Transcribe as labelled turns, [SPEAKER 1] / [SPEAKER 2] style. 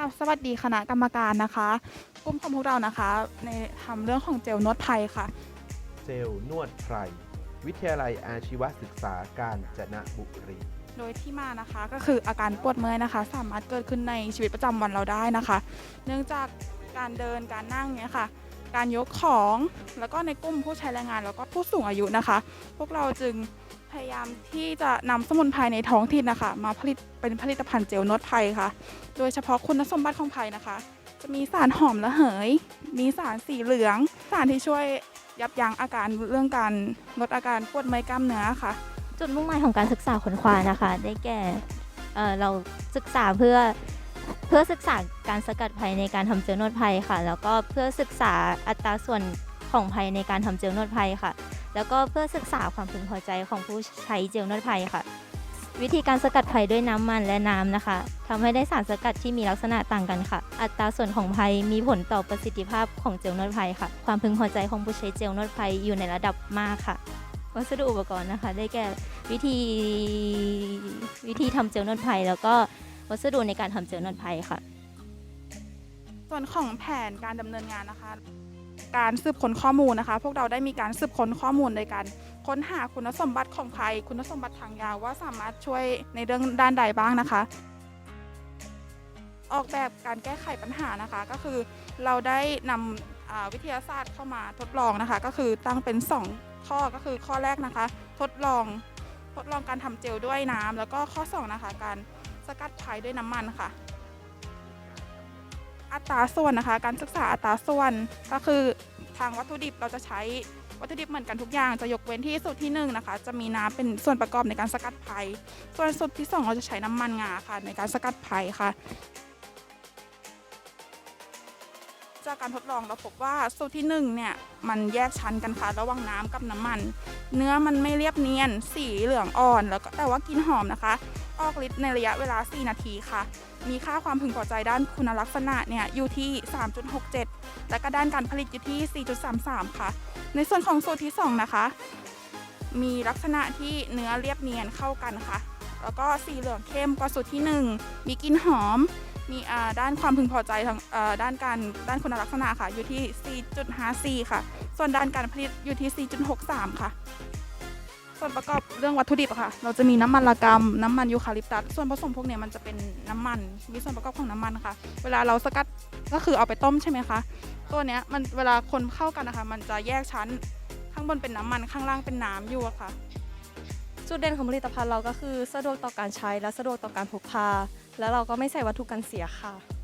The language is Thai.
[SPEAKER 1] กับสวัสดีคณะกรรมการนะคะกลุ่มของพวกเรานะคะ ในทำเรื่องของเจลนวดไทยค่ะ
[SPEAKER 2] เจลนวดไพรวิทยาลัยอาชีวศึกษาการจนบุรี
[SPEAKER 1] โดยที่มานะคะก็คืออาการปวดเมื่อยนะคะ สามารถเกิดขึ้นในชีวิตประจำวันเราได้นะคะ เนื่องจากการเดินการนั่งเนี่ยค่ะ การยกของแล้วก็ในกลุ่มผู้ใช้แรงงานแล้วก็ผู้สูงอายุนะคะ พวกเราจึง พยายามที่จะนำสมุนไพรในท้องถิ่นนะคะ มาผลิตเป็นผลิตภัณฑ์เจลนวดไพรค่ะ โดยเฉพาะคุณสมบัติของไพรนะคะ จะมีสารหอมระเหย มีสารสีเหลือง สารที่ช่วยยับยั้งอาการเรื่องการลดอาการปวดเมื่อยกล้ามเนื้อค่ะ
[SPEAKER 3] จุดมุ่งหมายของการศึกษาค้นคว้านะคะ ได้แก่เอ่อเราศึกษาเพื่อเพื่อศึกษาการสกัดภัยในการทำเจลนวดภัยค่ะ แล้วก็เพื่อศึกษาอัตราส่วนของภัยในการทำเจลนวดภัยค่ะ แล้วก็เพื่อศึกษาความพึงพอใจของผู้ใช้เจลนวดภัยค่ะ วิธีการสกัดภัยด้วยน้ำมันและน้ำนะคะทำให้ได้สารสกัดที่มีลักษณะต่างกันค่ะ อัตราส่วนของภัยมีผลต่อประสิทธิภาพของเจลนวดภัยค่ะ ความพึงพอใจของผู้ใช้เจลนวดภัยอยู่ในระดับมากค่ะ วัสดุอุปกรณ์นะคะ ได้แก่วิธีวิธีทำเจลนวดภัยแล้วก็วัสดุในการทำเจลนวดภัยค่ะ
[SPEAKER 1] ส่วนของแผนการดำเนินงานนะคะ การสืบค้นข้อมูลนะคะ พวกเราได้มีการสืบค้นข้อมูลในการค้นหาคุณสมบัติของภัย คุณสมบัติทางยาว่าสามารถช่วยในเรื่องด้านใดบ้างนะคะ ออกแบบการแก้ไขปัญหานะคะ ก็คือเราได้นำอ่าวิทยาศาสตร์เข้ามาทดลองนะคะ ก็คือตั้งเป็น 2 ข้อก็คือข้อแรกนะคะ ทดลองทดลองการทำเจลด้วยน้ำแล้วก็ข้อสองนะคะ การสกัดภัยด้วยน้ำมันค่ะ อัตราส่วนนะคะ การศึกษาอัตราส่วนก็คือทางวัตถุดิบเราจะใช้วัตถุดิบเหมือนกันทุกอย่างจะยกเว้นที่สูตรที่หนึ่งนะคะ จะมีน้ำเป็นส่วนประกอบในการสกัดไผ่ส่วนสูตรที่สองเราจะใช้น้ำมันงาค่ะ ในการสกัดไผ่ค่ะ จากการทดลองเราพบว่าสูตรที่หนึ่งเนี่ยมันแยกชั้นกันค่ะ ระหว่างน้ำกับน้ำมัน เนื้อมันไม่เรียบเนียน สีเหลืองอ่อน แล้วก็แต่ว่ากลินหอมนะคะ ออกฤทธิ์ในระยะเวลา 4 นาทีค่ะ มีค่าความพึงพอใจด้านคุณลักษณะเนี่ยอยู่ที่ 3.67 และก็ด้านการผลิตอยู่ที่ 4.33 ค่ะ ในส่วนของสูตรที่ 2 นะคะ มีลักษณะที่เนื้อเรียบเนียนเข้ากันค่ะ แล้วก็สีเหลืองเข้มกว่าสูตรที่ 1 มีกลิ่นหอม มีด้านความพึงพอใจทางด้านการด้านคุณลักษณะค่ะอยู่ที่ 4.54 ค่ะ ส่วนด้านการผลิตอยู่ที่ 4.63 ค่ะ ส่วนประกอบเรื่องวัตถุดิบอะค่ะ เราจะมีน้ำมันละกำน้ำมันยูคาลิปตัส ส่วนผสมพวกเนี้ยมันจะเป็นน้ำมัน มีส่วนประกอบของน้ำมันค่ะ เวลาเราสกัดก็คือเอาไปต้มใช่ไหมคะ ตัวเนี้ยมันเวลาคนเข้ากันนะคะ มันจะแยกชั้น ข้างบนเป็นน้ำมันข้างล่างเป็นน้ำอยู่อะค่ะ
[SPEAKER 4] จุดเด่นของผลิตภัณฑ์เราก็คือสะดวกต่อการใช้และสะดวกต่อการพกพา และเราก็ไม่ใส่วัตถุกันเสียค่ะ